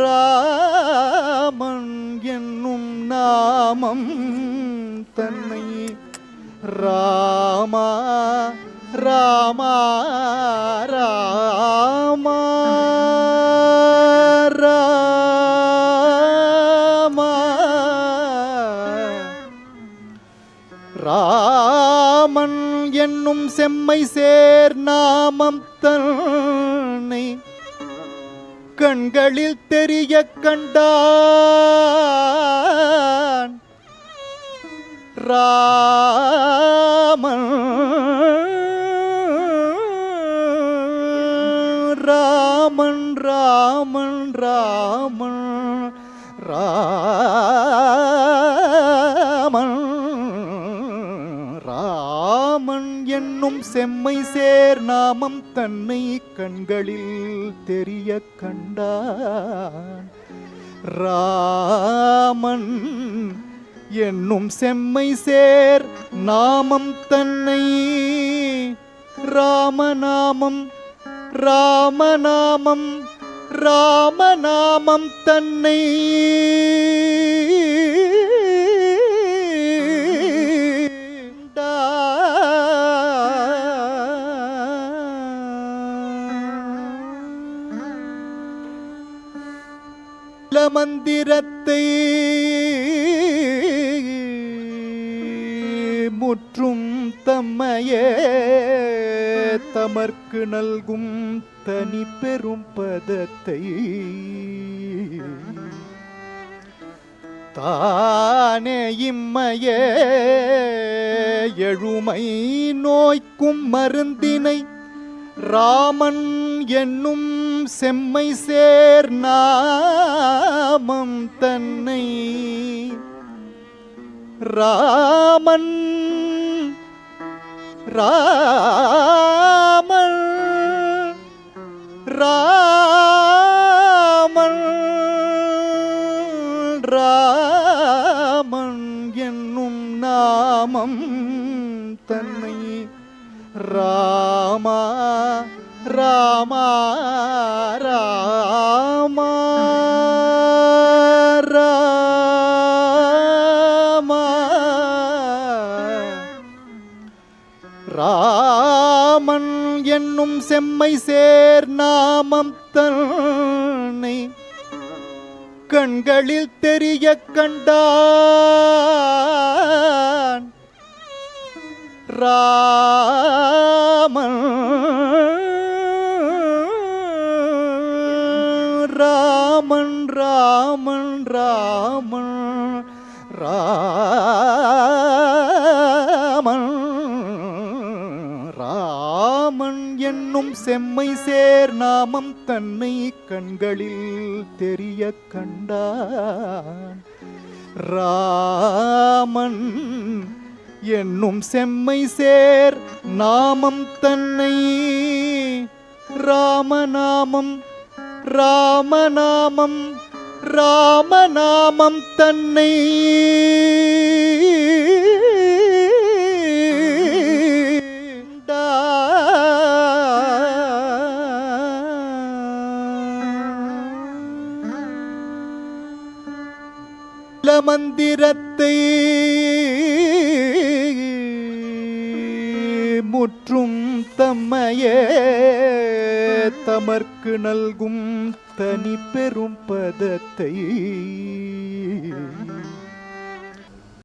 ராமன் என்னும் நாமம் தன்னை ராமா ராமா ராமா ராமா. ராமன் என்னும் செம்மை சேர் நாமம் தன்னை கண்களில் தெரிய கண்டான். ராமன். ராமன் ராமன் ராமன். ரா என்னும் செம்மை சேர் நாமம் தன்னை கண்களில் தெரிய கண்டான். ராமன் என்னும் செம்மை சேர் நாமம் தன்னை ராமநாமம் ராமநாமம் ராமநாமம் தன்னை மந்திரத்தை முற்றும் தம்மையே தமர்க்கு நல்கும் தனி பெரும் பதத்தை. தானே இம்மையே எழுமை நோய்க்கும் மருந்தினை ராமன் என்னும் செம்மை சேர் நாமம் தன்னை. ராமன் ராமன் ராமன் ராமன் என்னும் நாமம் தன்னை. ராமா ராமா ராமா ராமா. ராமன் என்னும் செம்மை சேர் நாமம் தன்னை கண்களில் தெரிய கண்டான். ராமன் ராமன் ராமன் ராமன் ராமன் ராமன் என்னும் செம்மை சேர் நாமம் தன்னை கண்களில் தெரிய கண்டான். ராமன் என்னும் செம்மை சேர் நாமம் தன்னை ராமநாமம் ராமநாமம் ராமநாமம் தன்னை மந்திரத்தை முற்றும் தம்மையே. தமர்க்கு நல்கும் தனி பெரும் பதத்தை